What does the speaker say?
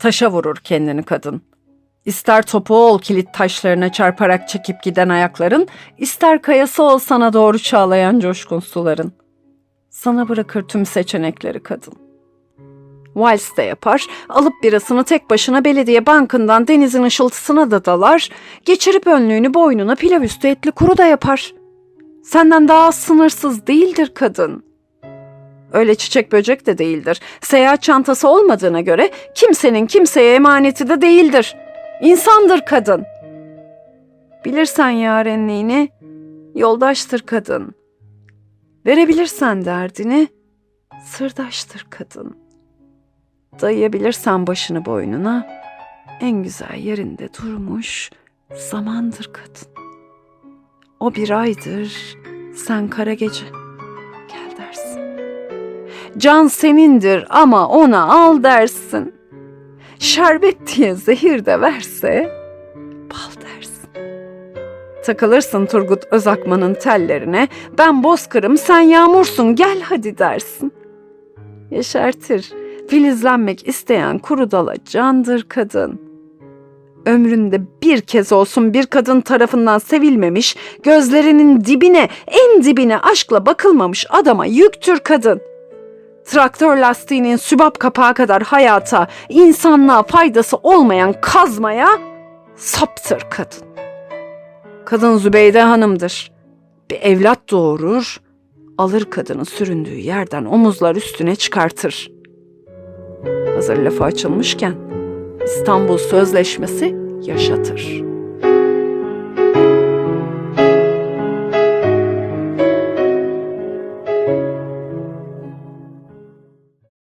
Taşa vurur kendini kadın. İster topuğu ol kilit taşlarına çarparak çekip giden ayakların, ister kayası ol sana doğru çağlayan coşkun suların. Sana bırakır tüm seçenekleri kadın. Vals de yapar, alıp birasını tek başına belediye bankından denizin ışıltısına da dalar, geçirip önlüğünü boynuna pilav üstü etli kuru da yapar. Senden daha sınırsız değildir kadın. Öyle çiçek böcek de değildir. Seyahat çantası olmadığına göre kimsenin kimseye emaneti de değildir. İnsandır kadın. Bilirsen yarenliğini, yoldaştır kadın. Verebilirsen derdini, sırdaştır kadın. Dayayabilirsen başını boynuna, en güzel yerinde durmuş zamandır kadın. O bir aydır, sen kara gece. Can senindir ama ona al dersin. Şerbet diye zehir de verse bal dersin. Takılırsın Turgut Özakman'ın tellerine. Ben bozkırım sen yağmursun gel hadi dersin. Yeşertir. Filizlenmek isteyen kuru dala candır kadın. Ömründe bir kez olsun bir kadın tarafından sevilmemiş, gözlerinin dibine, en dibine aşkla bakılmamış adama yüktür kadın. Traktör lastiğinin sübap kapağı kadar hayata, insanlığa faydası olmayan kazmaya saptır kadın. Kadın Zübeyde Hanım'dır. Bir evlat doğurur, alır kadını süründüğü yerden omuzlar üstüne çıkartır. Hazır lafı açılmışken İstanbul Sözleşmesi yaşatır.